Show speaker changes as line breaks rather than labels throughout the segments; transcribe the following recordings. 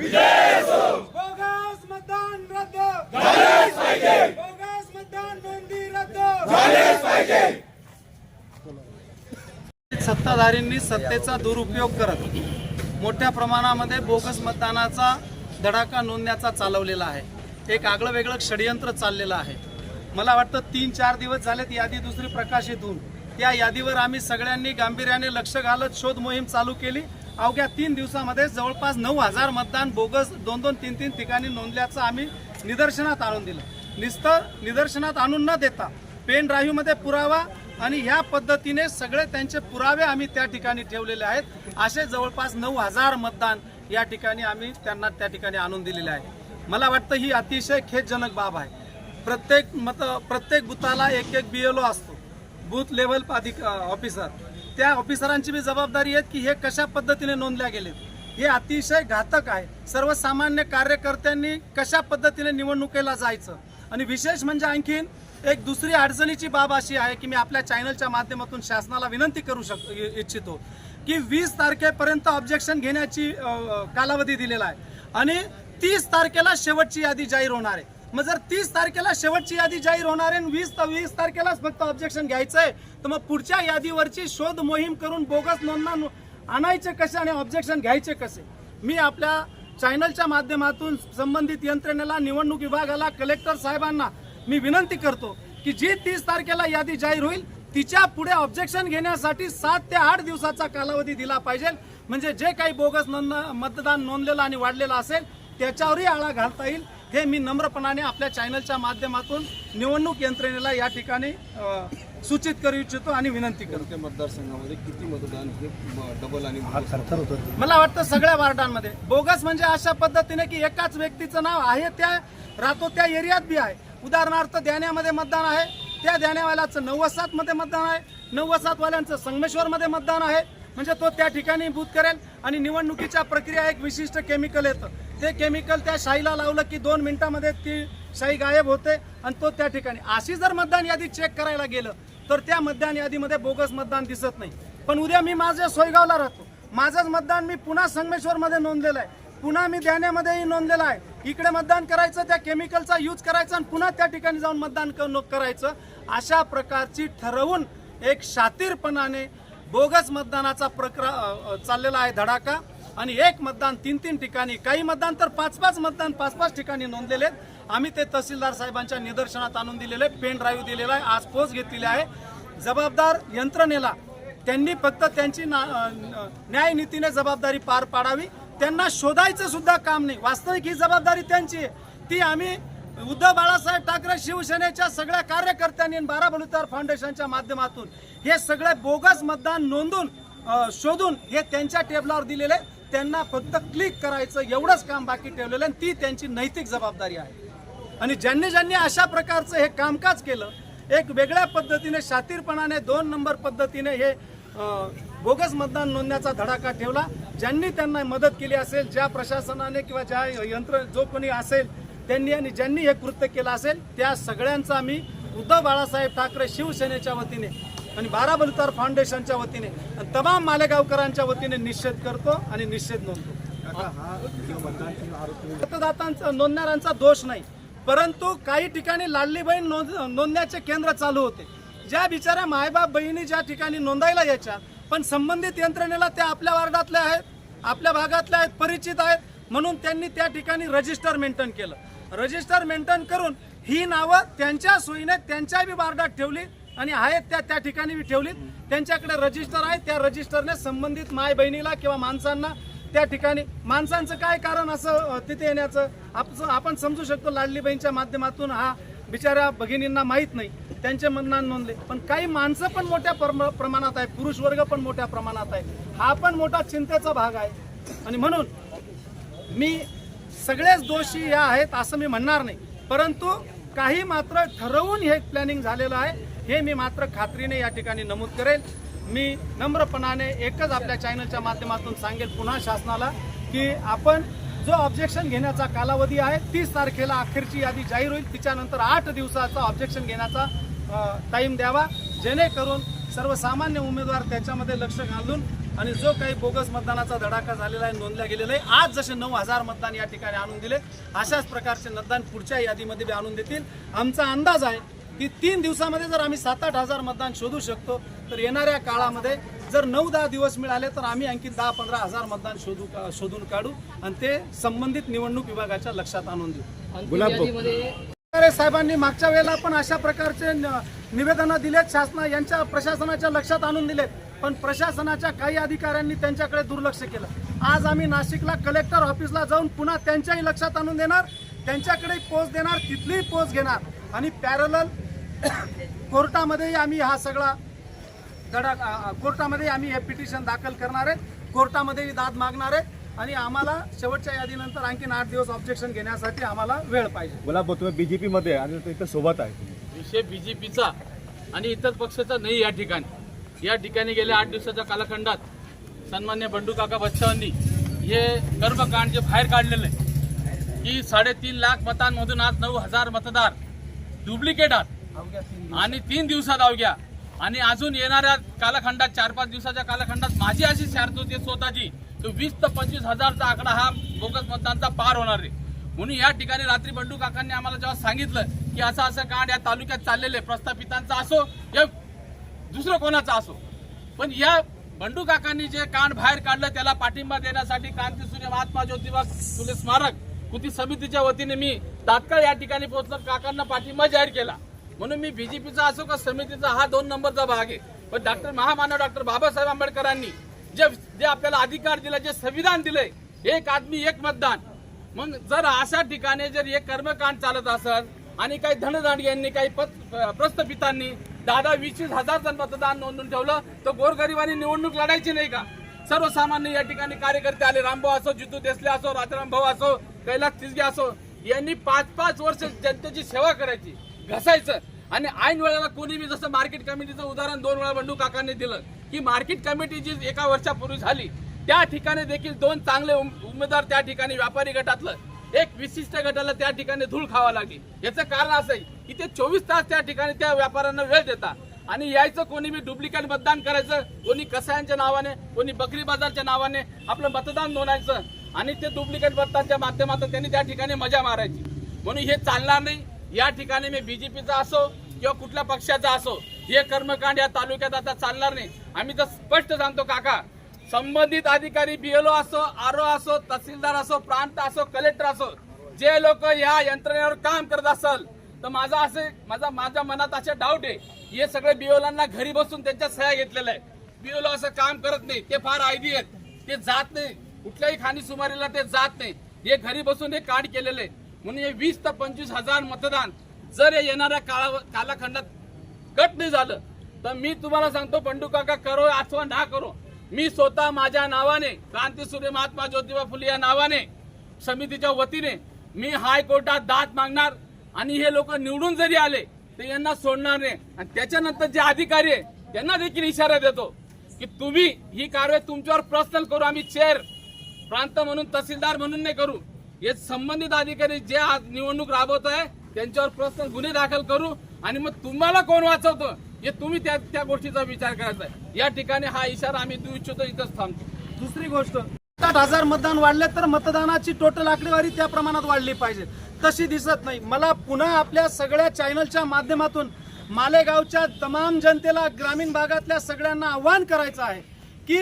Bogus मतदान रद्द. Bogus मतदान नोंदी रद्द. सत्ताधारींनी सत्तेचा दुरुपयोग करत मोठ्या प्रमाणामध्ये बोगस मतदानाचा धडाका नोंदण्याचा चालवलेला आहे. एक आगळं वेगळं षडयंत्र चाललेलं आहे. मला वाटतं तीन चार दिवस झालेत यादी दुसरी प्रकाशित होऊन. त्या यादीवर आम्ही सगळ्यांनी गांभीर्याने लक्ष घालत शोध मोहीम चालू केली. अवघ्या तीन दिवसामध्ये जवळपास नऊ हजार मतदान बोगस दोन दोन तीन तीन ठिकाणी नोंदल्याचं आम्ही निदर्शनात आणून दिलं. नुसतं निदर्शनात आणून न देता पेन ड्राईव्हमध्ये पुरावा आणि ह्या पद्धतीने सगळे त्यांचे पुरावे आम्ही त्या ठिकाणी ठेवलेले आहेत. असे जवळपास नऊ हजार मतदान या ठिकाणी आम्ही त्यांना त्या ठिकाणी आणून दिलेले आहे. मला वाटतं ही अतिशय खेदजनक बाब आहे. प्रत्येक मत प्रत्येक बुथाला एक एक बी असतो. बूथ लेवल अधिक ऑफिसर. त्या ऑफिसरांची बी जबाबदारी आहे की हे कशा पद्धतीने नोंदल्या गेलेत? हे अतिशय घातक आहे. सर्वसामान्य कार्यकर्त्यांनी कशा पद्धतीने निवडणुकीला जायचं? आणि विशेष म्हणजे आणखीन एक दुसरी अडचणीची बाब अशी आहे की मी आपल्या चॅनलच्या माध्यमातून शासनाला विनंती करू शक इच्छितो की वीस तारखेपर्यंत ऑब्जेक्शन घेण्याची कालावधी दिलेला आहे. आणि तीस तारखेला शेवटची यादी जाहीर होणार आहे. मग जर तीस तारखेला शेवटची यादी जाहीर होणार आहे आणि वीस वीस तारखेलाच फक्त ऑब्जेक्शन घ्यायचंय तर मग पुढच्या यादीवरची शोध मोहीम करून बोगस नोंदना आणायचे कसे आणि ऑब्जेक्शन घ्यायचे कसे? मी आपल्या चॅनलच्या माध्यमातून संबंधित यंत्रणेला निवडणूक विभागाला कलेक्टर साहेबांना मी विनंती करतो की जी तीस तारखेला यादी जाहीर होईल तिच्या पुढे ऑब्जेक्शन घेण्यासाठी सात ते आठ दिवसाचा कालावधी दिला पाहिजे. म्हणजे जे काही बोगस नोंद मतदान नोंदलेलं आणि वाढलेलं असेल त्याच्यावरही आळा घालता येईल. हे मी नम्रपणाने आपल्या चॅनलच्या माध्यमातून निवडणूक यंत्रणेला या ठिकाणी सूचित करू इच्छितो आणि विनंती करतो
मतदारसंघामध्ये किती मतदान हे डबल आणि
मला वाटतं सगळ्या वार्डांमध्ये. बोगस म्हणजे अशा पद्धतीने की एकाच व्यक्तीचं नाव आहे त्या राहतो त्या एरियात बी आहे. उदाहरणार्थ द्याण्यामध्ये मतदान आहे त्या द्याण्यावाल्याचं नव्वदमध्ये मतदान आहे नव्वद वाल्यांचं संगमेश्वरमध्ये मतदान आहे. म्हणजे तो त्या ठिकाणी बूथ करेल आणि निवडणुकीच्या प्रक्रिया एक विशिष्ट केमिकल येतं. ते केमिकल त्या शाईला लावलं की दोन मिनिटामध्ये ती शाई गायब होते आणि तो त्या ठिकाणी. अशी जर मतदान यादी चेक करायला गेलं तर त्या मतदान यादीमध्ये बोगस मतदान दिसत नाही. पण उद्या मी माझ्या सोयगावला राहतो. माझंच मतदान मी पुन्हा संगमेश्वरमध्ये नोंदलेलं आहे. पुन्हा मी ध्यानेमध्येही नोंदलेलं आहे. इकडे मतदान करायचं त्या केमिकलचा यूज करायचा आणि पुन्हा त्या ठिकाणी जाऊन मतदान करायचं. अशा प्रकारची ठरवून एक शातीरपणाने बोगस मतदानाचा प्रक्र चाललेला आहे धडाका. आणि एक मतदान तीन तीन ठिकाणी काही मतदान तर पाच पाच मतदान पाच पाच ठिकाणी नोंदलेले आहेत. आम्ही ते तहसीलदार साहेबांच्या निदर्शनात आणून दिलेले पेन ड्राईव्ह दिलेला आहे. आज पोच घेतलेली आहे. जबाबदार यंत्रणेला त्यांनी फक्त त्यांची ना- न्यायनीतीने जबाबदारी पार पाडावी. त्यांना शोधायचं सुद्धा काम नाही. वास्तविक ही जबाबदारी त्यांची आहे. ती आम्ही उद्धव बाळासाहेब ठाकरे शिवसेनेच्या सगळ्या कार्यकर्त्यांनी बारा बलुतार फाउंडेशनच्या माध्यमातून हे सगळे बोगस मतदान नोंदून शोधून हे त्यांच्या टेबलावर दिलेले त्यांना फक्त क्लिक करायचं एवढंच काम बाकी ठेवलेलं आणि ती त्यांची नैतिक जबाबदारी आहे. आणि ज्यांनी ज्यांनी अशा प्रकारचं हे कामकाज केलं एक वेगळ्या पद्धतीने शातीरपणाने दोन नंबर पद्धतीने हे बोगस मतदान नोंदण्याचा धडाका ठेवला. ज्यांनी त्यांना मदत केली असेल ज्या प्रशासनाने किंवा ज्या यंत्र जो कोणी असेल त्यांनी आणि ज्यांनी हे कृत्य केलं असेल त्या सगळ्यांचा आम्ही उद्धव बाळासाहेब ठाकरे शिवसेनेच्या वतीने आणि बारा बलुतार फाउंडेशनच्या वतीने आणि तमाम मालेगावकरांच्या वतीने निषेध करतो आणि निषेध नोंदतो. मतदातांचा नोंदणाऱ्यांचा दोष नाही परंतु काही ठिकाणी लाडली बहीण नोंद नोंदण्याचे केंद्र चालू होते. ज्या बिचाऱ्या मायबाप बहिणी ज्या ठिकाणी नोंदायला यायच्या पण संबंधित यंत्रणेला त्या आपल्या वार्डातल्या आहेत आपल्या भागातल्या आहेत परिचित आहेत म्हणून त्यांनी त्या ठिकाणी रजिस्टर मेंटेन केलं. रजिस्टर मेंटेन करून ही नावं त्यांच्या सोयीने त्यांच्या बी वार्डात ठेवली. आणि आहेत त्या त्या ठिकाणी मी ठेवलीत. त्यांच्याकडे रजिस्टर आहे. त्या रजिस्टरने संबंधित माय बहिणीला किंवा माणसांना त्या ठिकाणी माणसांचं काय कारण असं तिथे येण्याचं? आप- आपण समजू शकतो लाडली बहीणच्या माध्यमातून हा बिचाऱ्या भगिनींना माहीत नाही. त्यांचे मनान नोंदले. पण काही माणसं पण मोठ्या प्रमाणात आहे पुरुष वर्ग पण मोठ्या प्रमाणात आहे. हा पण मोठा चिंतेचा भाग आहे. आणि म्हणून मी सगळेच दोषी या आहेत असं मी म्हणणार नाही. परंतु काही मात्र ठरवून हे प्लॅनिंग झालेलं आहे. हे मी मात्र खात्रीने या ठिकाणी नमूद करेल. मी नम्रपणाने एकच आपल्या चॅनलच्या माध्यमातून सांगेल पुन्हा शासनाला की आपण जो ऑब्जेक्शन घेण्याचा कालावधी आहे तीस तारखेला अखेरची यादी जाहीर होईल. तिच्यानंतर आठ दिवसाचा ऑब्जेक्शन घेण्याचा टाईम द्यावा. जेणेकरून सर्वसामान्य उमेदवार त्याच्यामध्ये लक्ष घालून आणि जो काही बोगस मतदानाचा धडाका झालेला आहे नोंदल्या गेलेला आहे आज जसे नऊ हजार मतदान या ठिकाणी आणून दिले अशाच प्रकारचे मतदान पुढच्या यादीमध्ये बी आणून देतील. आमचा अंदाज आहे की तीन दिवसामध्ये जर आम्ही सात आठ हजार मतदान शोधू शकतो तर येणाऱ्या काळामध्ये जर नऊ दहा दिवस मिळाले तर आम्ही आणखी दहा पंधरा हजार मतदान शोधू शोधून काढू आणि ते संबंधित निवडणूक विभागाच्या लक्षात आणून देऊ. अरे साहेबांनी मागच्या वेळेला पण अशा प्रकारचे निवेदन दिलेत शासना यांच्या प्रशासनाच्या लक्षात आणून दिलेत पण प्रशासनाच्या काही अधिकाऱ्यांनी त्यांच्याकडे दुर्लक्ष केलं. आज आम्ही नाशिकला कलेक्टर ऑफिसला जाऊन पुन्हा त्यांच्याही लक्षात आणून देणार त्यांच्याकडे पोच देणार तिथलीही पोच घेणार आणि पॅरल कोर्टामध्येही आम्ही हा सगळा धडा कोर्टामध्ये आम्ही हे पिटिशन दाखल करणार आहे कोर्टामध्येही दाद मागणार आहे आणि आम्हाला शेवटच्या यादीनंतर आणखीन आठ दिवस ऑब्जेक्शन घेण्यासाठी आम्हाला वेळ पाहिजे.
भाऊ तुम्ही बीजेपी मध्ये आणि इथं सोबत आहे.
विषय बीजेपीचा आणि इतर पक्षाचा नाही या ठिकाणी. या ठिकाणी गेल्या आठ दिवसाच्या कालखंडात सन्मान्य बंडू काका बच्चांनी हे कर्मकांड जे बाहेर काढलेलं आहे की साडेतीन लाख मतांमधून आज नऊ हजार मतदार डुप्लिकेट आहात. आणि तीन दिवसात अवघ्या. आणि अजून येणाऱ्या कालखंडात चार पाच दिवसाच्या कालखंडात माझी अशी शर्त होती स्वतःची तो वीस ते पंचवीस हजारचा आकडा हा बोगस मतदानचा पार होणार आहे. म्हणून या ठिकाणी रात्री बंडू काकांनी आम्हाला जेव्हा सांगितलं की असं असं कांड या तालुक्यात चाललेले प्रस्थापितांचा असो या दुसरं कोणाचा असो. पण या बंडू काकांनी जे कांड बाहेर काढलं त्याला पाठिंबा देण्यासाठी क्रांतीसूर्य महात्मा ज्योतिबा फुले स्मारक कृती समितीच्या वतीने मी तात्काळ या ठिकाणी पोहोचलं काकांना पाठिंबा जाहीर केला. म्हणून मी बीजेपीचा असो का समितीचा हा दोन नंबरचा भाग आहे. पण डॉक्टर महामानव डॉक्टर बाबासाहेब आंबेडकरांनी जे जे आपल्याला अधिकार दिला जे संविधान दिलंय एक आदमी एक मतदान. मग जर अशा ठिकाणी जर हे कर्मकांड चालत असेल आणि काही धनदांडग्यांनी काही पत- प्रस्थपितांनी दादा वीस वीस हजार जण मतदान नोंदून ठेवलं तर गोरगरिबांनी निवडणूक लढायची नाही का? सर्वसामान्य या ठिकाणी कार्यकर्ते आले रामभाऊ असो जितू देसले असो राजाराम भाऊ असो कैलास तिसगे असो यांनी पाच पाच वर्ष जनतेची सेवा करायची घसायचं. आणि ऐन वेळेला कोणी बी जसं मार्केट कमिटीचं उदाहरण दोन वेळा बंडू काकांनी दिलं की मार्केट कमिटी जी एका वर्षापूर्वी झाली त्या ठिकाणी देखील दोन चांगले उम- उमेदवार त्या ठिकाणी व्यापारी गटातलं एक विशिष्ट गटाला त्या ठिकाणी धूळ खावा लागली. याचं कारण असं आहे की ते चोवीस तास त्या ठिकाणी त्या व्यापाऱ्यांना वेळ देतात. आणि यायचं कोणी बी डुप्लिकेट मतदान करायचं कोणी कसायांच्या नावाने कोणी बकरी बाजारच्या नावाने आपलं मतदान नोंदायचं आणि ते डुप्लिकेट मतदानच्या माध्यमातून त्यांनी त्या ठिकाणी मजा मारायची. म्हणून हे चालणार नाही. या ठिकाणी मी बीजेपीचा असो किंवा कुठल्या पक्षाचा असो हे कर्मकांड या तालुक्यात आता चालणार नाही आम्ही तर स्पष्ट सांगतो काका संबंधित अधिकारी बीएलओ असो आर ओ असो तहसीलदार असो प्रांत असो कलेक्टर असो जे लोक या यंत्रणेवर काम करत असल तर माझा असे माझा माझ्या मनात असे डाऊट आहे हे सगळे बीओलांना घरी बसून त्यांच्या सह्या घेतलेल्या आहे बीओलो असं काम करत नाही ते फार आयडी आहेत ते जात नाही कुठल्याही खाणी सुमारीला ते जात नाही हे घरी बसून हे काढ केलेले आहे. म्हणून हे वीस ते पंचवीस हजार मतदान जर हे येणाऱ्या काळा कालखंडात कट नाही झालं तर मी तुम्हाला सांगतो पंडू काका करो अथवा ना करो. मी स्वतः माझ्या नावाने क्रांतीसूर्य महात्मा ज्योतिबा फुले या नावाने समितीच्या वतीने मी हायकोर्टात दाद मागणार आणि हे लोक निवडून जरी आले तर यांना सोडणार नाही. आणि त्याच्यानंतर जे अधिकारी आहे त्यांना देखील इशारा देतो की तुम्ही ही कारवाई तुमच्यावर पर्सनल करू. आम्ही चेअर प्रांत म्हणून तहसीलदार म्हणून नाही करू. हे संबंधित अधिकारी जे आज निवडणूक राबवत आहे त्यांच्यावर प्रश्न गुन्हे दाखल करू आणि मग तुम्हाला कोण वाचवतो? हे तुम्ही त्या त्या गोष्टीचा विचार करायचा आहे. या ठिकाणी हा इशारा आम्ही देऊ इच्छितो इथंच थांबतो.
दुसरी गोष्ट सात हजार मतदान वाढले तर मतदानाची टोटल आकडेवारी त्या प्रमाणात वाढली पाहिजे. तशी दिसत नाही. मला पुन्हा आपल्या सगळ्या चॅनलच्या माध्यमातून मालेगावच्या तमाम जनतेला ग्रामीण भागातल्या सगळ्यांना आव्हान करायचं आहे की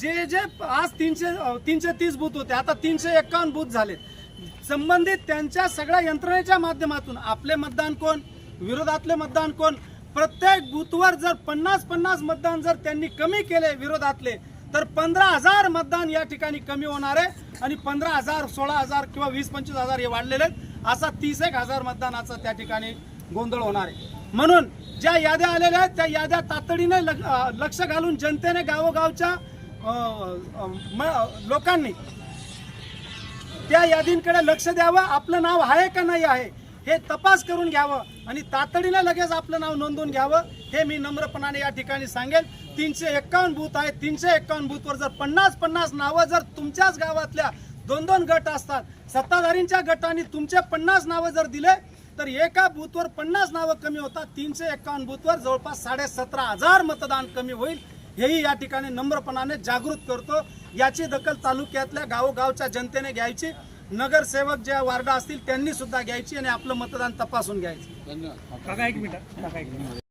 जे जे आज तीनशे तीनशे तीस बूथ होते आता तीनशे एक्कावन्न बूथ झालेत. संबंधित त्यांच्या सगळ्या यंत्रणेच्या माध्यमातून आपले मतदान कोण विरोधातले मतदान कोण प्रत्येक बूथवर जर पन्नास पन्नास मतदान जर त्यांनी कमी केले विरोधातले तर पंधरा हजार मतदान या ठिकाणी कमी होणार आहे आणि पंधरा हजार सोळा हजार किंवा वीस पंचवीस हजार हे वाढलेले आहेत. असा तीस एक हजार मतदानाचा त्या ठिकाणी गोंधळ होणार आहे. म्हणून ज्या याद्या आलेल्या आहेत त्या याद्या तातडीने लक्ष घालून जनतेने गावोगावच्या लोकांनी त्या यादींकडे लक्ष द्यावं आपलं नाव आहे का नाही आहे हे तपास करून घ्यावं आणि तातडीने लगेच आपलं नाव नोंदवून घ्यावं हे मी नम्रपणाने या ठिकाणी सांगेल तीनशे एक्कावन्न बूथ आहे तीनशे एक्कावन्न बूथवर जर पन्नास पन्नास नावं जर तुमच्याच गावातल्या दोन दोन गट असतात सत्ताधारींच्या गटाने तुमचे पन्नास नावं जर दिले तर एका बूथवर पन्नास नावं कमी होतात. तीनशे एक्कावन्न बूथवर जवळपास साडेसतरा हजार मतदान कमी होईल. हेही या ठिकाणी नम्रपणाने जागृत करतो. याची दखल तालुक्यातल्या गावोगावच्या जनतेने घ्यायची. नगरसेवक ज्या वार्ड असतील त्यांनी सुद्धा घ्यायची आणि आपलं मतदान तपासून घ्यायचं.
धन्यवाद.